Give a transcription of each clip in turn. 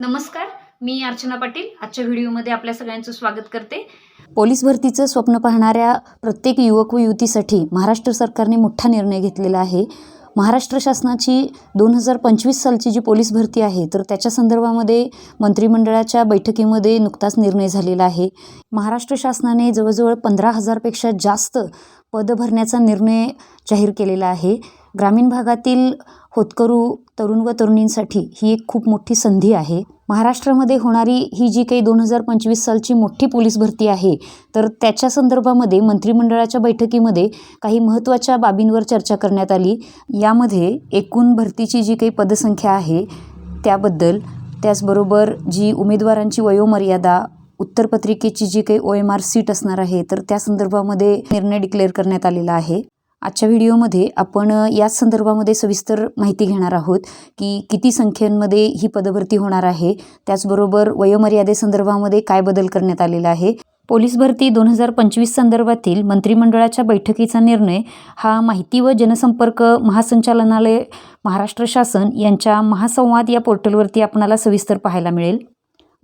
नमस्कार मी अर्चना पाटील. आजच्या व्हिडिओमध्ये आपल्या सगळ्यांचं स्वागत करते. पोलीस भरतीचं स्वप्न पाहणाऱ्या प्रत्येक युवक व युवतीसाठी महाराष्ट्र सरकारने मोठा निर्णय घेतलेला आहे. महाराष्ट्र शासनाची दोन हजार पंचवीस सालची जी पोलीस भरती आहे तर त्याच्या संदर्भामध्ये मंत्रिमंडळाच्या बैठकीमध्ये नुकताच निर्णय झालेला आहे. महाराष्ट्र शासनाने जवळजवळ पंधरा हजारपेक्षा जास्त पद भरण्याचा निर्णय जाहीर केलेला आहे. ग्रामीण भागातील होतकरू तरुण व तरुणींसाठी ही एक खूप मोठी संधी आहे. महाराष्ट्रामध्ये होणारी ही जी काही दोन हजार पंचवीस सालची मोठी पोलीस भरती आहे तर त्याच्या संदर्भामध्ये मंत्रिमंडळाच्या बैठकीमध्ये काही महत्त्वाच्या बाबींवर चर्चा करण्यात आली. यामध्ये एकूण भरतीची जी काही पदसंख्या आहे त्याबद्दल त्याचबरोबर जी उमेदवारांची वयोमर्यादा उत्तरपत्रिकेची जी काही ओ एम आर सीट असणार आहे तर त्या संदर्भामध्ये निर्णय डिक्लेअर करण्यात आलेला आहे. आजच्या व्हिडिओमध्ये आपण याच संदर्भामध्ये सविस्तर माहिती घेणार आहोत की किती संख्येमध्ये ही पदभरती होणार आहे. त्याचबरोबर वयोमर्यादेसंदर्भामध्ये काय बदल करण्यात आलेला आहे. पोलीस भरती दोन हजार पंचवीस संदर्भातील मंत्रिमंडळाच्या बैठकीचा निर्णय हा माहिती व जनसंपर्क महासंचालनालय महाराष्ट्र शासन यांच्या महासंवाद या पोर्टलवरती आपणाला सविस्तर पाहायला मिळेल.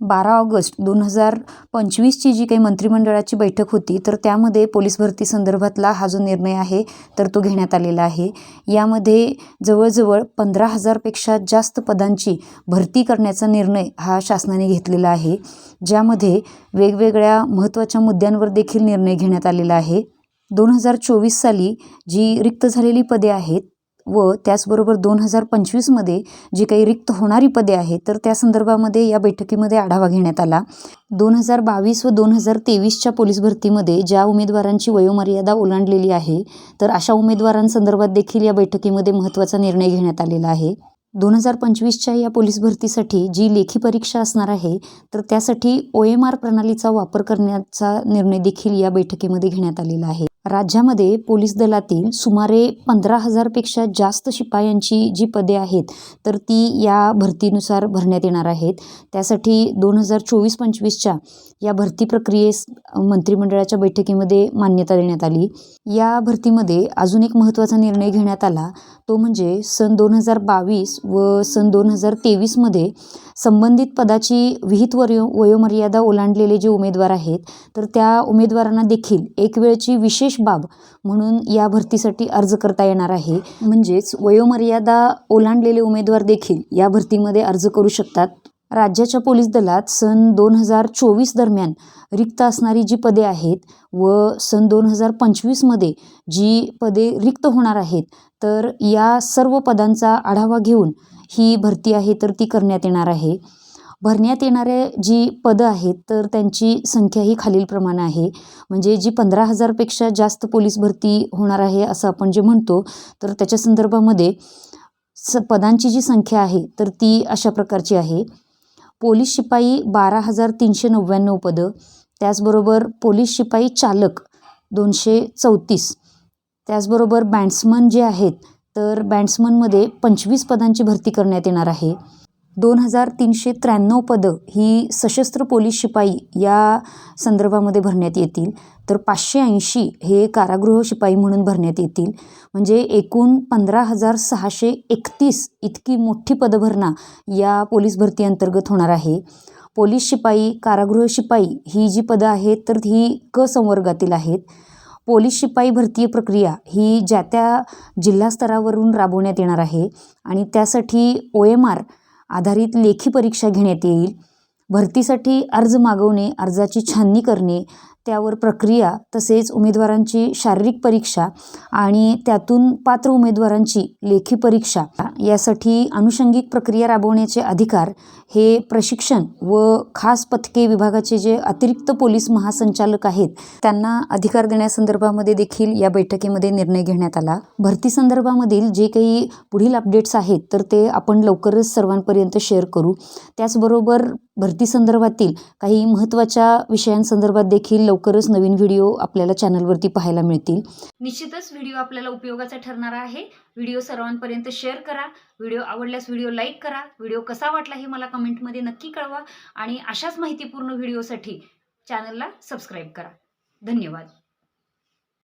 बारा ऑगस्ट दोन हजार पंचवीसची जी काही मंत्रिमंडळाची बैठक होती तर त्यामध्ये पोलीस भरती संदर्भातला हा जो निर्णय आहे तर तो घेण्यात आलेला आहे. यामध्ये जवळजवळ पंधरा हजारपेक्षा जास्त पदांची भरती करण्याचा निर्णय हा शासनाने घेतलेला आहे ज्यामध्ये वेगवेगळ्या महत्त्वाच्या मुद्द्यांवर देखील निर्णय घेण्यात आलेला आहे. दोन हजार चोवीस साली जी रिक्त झालेली पदे आहेत व त्याचबरोबर दोन हजार पंचवीसमध्ये जी काही रिक्त होणारी पदे आहेत तर त्या संदर्भामध्ये या बैठकीमध्ये आढावा घेण्यात आला. दोन हजार बावीस व दोन हजार तेवीसच्या पोलीस भरतीमध्ये ज्या उमेदवारांची वयोमर्यादा ओलांडलेली आहे तर अशा उमेदवारांसंदर्भात देखील या बैठकीमध्ये महत्त्वाचा निर्णय घेण्यात आलेला आहे. दोन हजार पंचवीसच्या या पोलीस भरतीसाठी जी लेखी परीक्षा असणार आहे तर त्यासाठी ओ एम आर प्रणालीचा वापर करण्याचा निर्णय देखील या बैठकीमध्ये घेण्यात आलेला आहे. राज्यामध्ये पोलीस दलातील सुमारे पंधरा हजारपेक्षा जास्त शिपायांची जी पदे आहेत तर ती या भरतीनुसार भरण्यात येणार आहेत. त्यासाठी दोन हजार चोवीस पंचवीसच्या या भरती प्रक्रियेस मंत्रिमंडळाच्या बैठकीमध्ये मान्यता देण्यात आली. या भरतीमध्ये अजून एक महत्त्वाचा निर्णय घेण्यात आला तो म्हणजे सन दोन हजार बावीस व सन दोन हजार तेवीसमध्ये संबंधित पदाची विहित वयो वयोमर्यादा ओलांडलेले जे उमेदवार आहेत तर त्या उमेदवारांना देखील एक वेळची विशेष बाब म्हणून या भरतीसाठी अर्ज करता येणार आहे. म्हणजेच वयोमर्यादा ओलांडलेले उमेदवार देखील या भरतीमध्ये अर्ज करू शकतात. राज्याच्या पोलीस दलात सन दोन हजार चोवीस दरम्यान रिक्त असणारी जी पदे आहेत व सन दोन हजार पंचवीसमध्ये जी पदे रिक्त होणार आहेत तर या सर्व पदांचा आढावा घेऊन ही भरती आहे तर ती करण्यात येणार आहे. भरण्यात येणारे जी पदं आहेत तर त्यांची संख्या ही खालीलप्रमाणे आहे. म्हणजे जी पंधरा हजारपेक्षा जास्त पोलीस भरती होणार आहे असं आपण जे म्हणतो तर त्याच्या संदर्भामध्ये स पदांची जी संख्या आहे तर ती अशा प्रकारची आहे. पोलीस शिपाई बारा हजार तीनशे नव्याण्णव पदं त्याचबरोबर पोलीस शिपाई चालक दोनशे चौतीस त्याचबरोबर बँड्समन जे आहेत तर बँड्समनमध्ये पंचवीस पदांची भरती करण्यात येणार आहे. दोन हजार तीनशे त्र्याण्णव पदं ही सशस्त्र पोलीस शिपाई या संदर्भामध्ये भरण्यात येतील. तर पाचशे ऐंशी हे कारागृह शिपाई म्हणून भरण्यात येतील. म्हणजे एकूण पंधरा हजार सहाशे एकतीस इतकी मोठी पदभरणा या पोलीस भरती अंतर्गत होणार आहे. पोलीस शिपाई कारागृह शिपाई ही जी पदं आहेत तर ही क संवर्गातील आहेत. पोलीस शिपाई भरती प्रक्रिया ही ज्या त्या जिल्हा स्तरावरून राबवण्यात येणार आहे आणि त्यासाठी ओ एम आर आधारित लेखी परीक्षा घेण्यात येईल. भरतीसाठी अर्ज मागवणे अर्जाची छाननी करणे त्यावर प्रक्रिया तसेच उमेदवारांची शारीरिक परीक्षा आणि त्यातून पात्र उमेदवारांची लेखी परीक्षा यासाठी अनुषंगिक प्रक्रिया राबवण्याचे अधिकार हे प्रशिक्षण व खास पथके विभागाचे जे अतिरिक्त पोलीस महासंचालक आहेत त्यांना अधिकार देण्यासंदर्भामध्ये देखील या बैठकीमध्ये निर्णय घेण्यात आला. भरती संदर्भामधील जे काही पुढील अपडेट्स आहेत तर ते आपण लवकरच सर्वांपर्यंत शेअर करू. त्याचबरोबर भरती संदर्भातील काही महत्त्वाच्या विषयांसंदर्भात देखील लवकरच नवीन व्हिडिओ आपल्याला चॅनलवरती पाहायला मिळतील. निश्चितच व्हिडिओ आपल्याला उपयोगाचा ठरणार आहे. व्हिडिओ सर्वांपर्यंत शेअर करा. व्हिडिओ आवडल्यास व्हिडिओ लाईक करा. व्हिडिओ कसा वाटला हे मला कमेंटमध्ये नक्की कळवा. आणि अशाच माहितीपूर्ण व्हिडिओसाठी चॅनलला सबस्क्राईब करा. धन्यवाद.